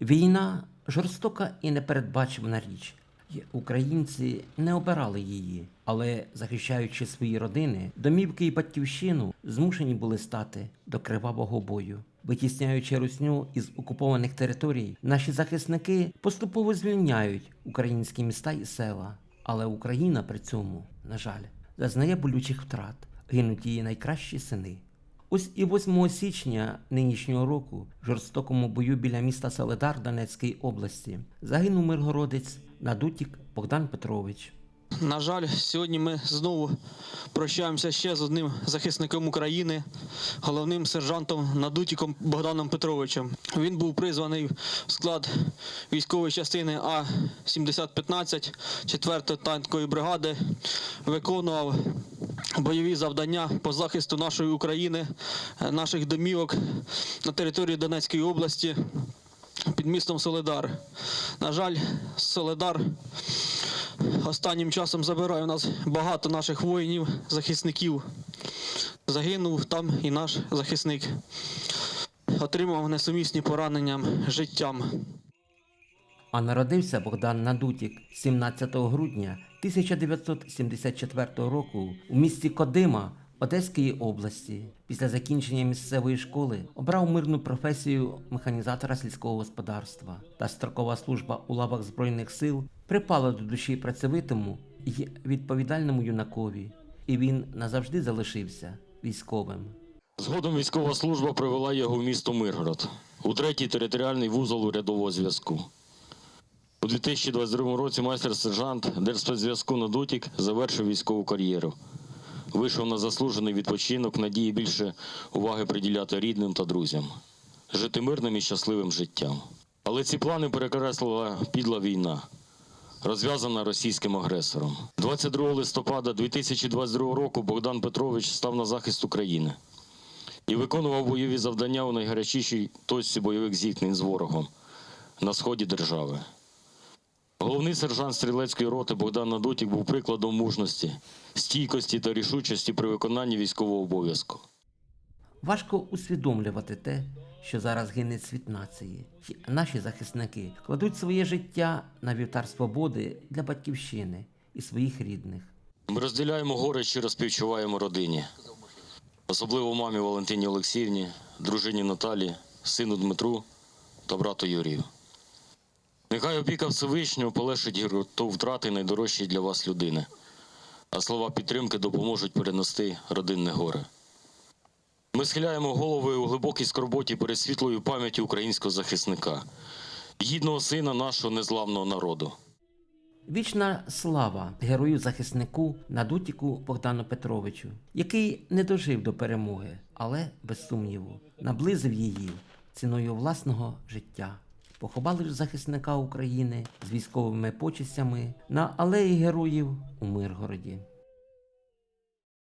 Війна жорстока і непередбачувана річ. Українці не обирали її, але захищаючи свої родини, домівки і батьківщину, змушені були стати до кривавого бою. Витісняючи русню із окупованих територій, наші захисники поступово звільняють українські міста і села. Але Україна при цьому, на жаль, зазнає болючих втрат, гинуть її найкращі сини. Ось і 8 січня нинішнього року в жорстокому бою біля міста Соледар Донецької області загинув миргородець Надутік Богдан Петрович. На жаль, сьогодні ми знову прощаємося ще з одним захисником України, головним сержантом Надутіком Богданом Петровичем. Він був призваний в склад військової частини А-7015 4-ї танкової бригади, виконував бойові завдання по захисту нашої України, е, наших домівок на території Донецької області під містом Соледар. На жаль, Соледар останнім часом забирає у нас багато наших воїнів, захисників. Загинув там і наш захисник. Отримав несумісні поранення життям. А народився Богдан Надутік 17 грудня 1974 року у місті Кодима Одеської області. Після закінчення місцевої школи обрав мирну професію механізатора сільського господарства та строкова служба у лавах Збройних сил припала до душі працьовитому і відповідальному юнакові, і він назавжди залишився військовим. Згодом військова служба привела його в місто Миргород, у третій територіальний вузол урядового зв'язку. У 2022 році майстер-сержант Держспецзв'язку Надутік завершив військову кар'єру. Вийшов на заслужений відпочинок, надії більше уваги приділяти рідним та друзям, жити мирним і щасливим життям. Але ці плани перекреслила підла війна, розв'язана російським агресором. 22 листопада 2022 року Богдан Петрович став на захист України і виконував бойові завдання у найгарячішій точці бойових зіткнень з ворогом на сході держави. Головний сержант стрілецької роти Богдан Надутік був прикладом мужності, стійкості та рішучості при виконанні військового обов'язку. Важко усвідомлювати те, що зараз гине світ нації. Наші захисники кладуть своє життя на вівтар свободи для батьківщини і своїх рідних. Ми розділяємо горе, щиро співчуваємо родині, особливо мамі Валентині Олексіївні, дружині Наталі, сину Дмитру та брату Юрію. Нехай опіка Всевишнього полегшить гіркоту втрати найдорожчої для вас людини, а слова підтримки допоможуть перенести родинне горе. Ми схиляємо голови у глибокій скорботі перед світлою пам'яті українського захисника, гідного сина нашого незламного народу. Вічна слава герою-захиснику Надутіку Богдану Петровичу, який не дожив до перемоги, але без сумніву наблизив її ціною власного життя. Поховали ж захисника України з військовими почестями на алеї героїв у Миргороді.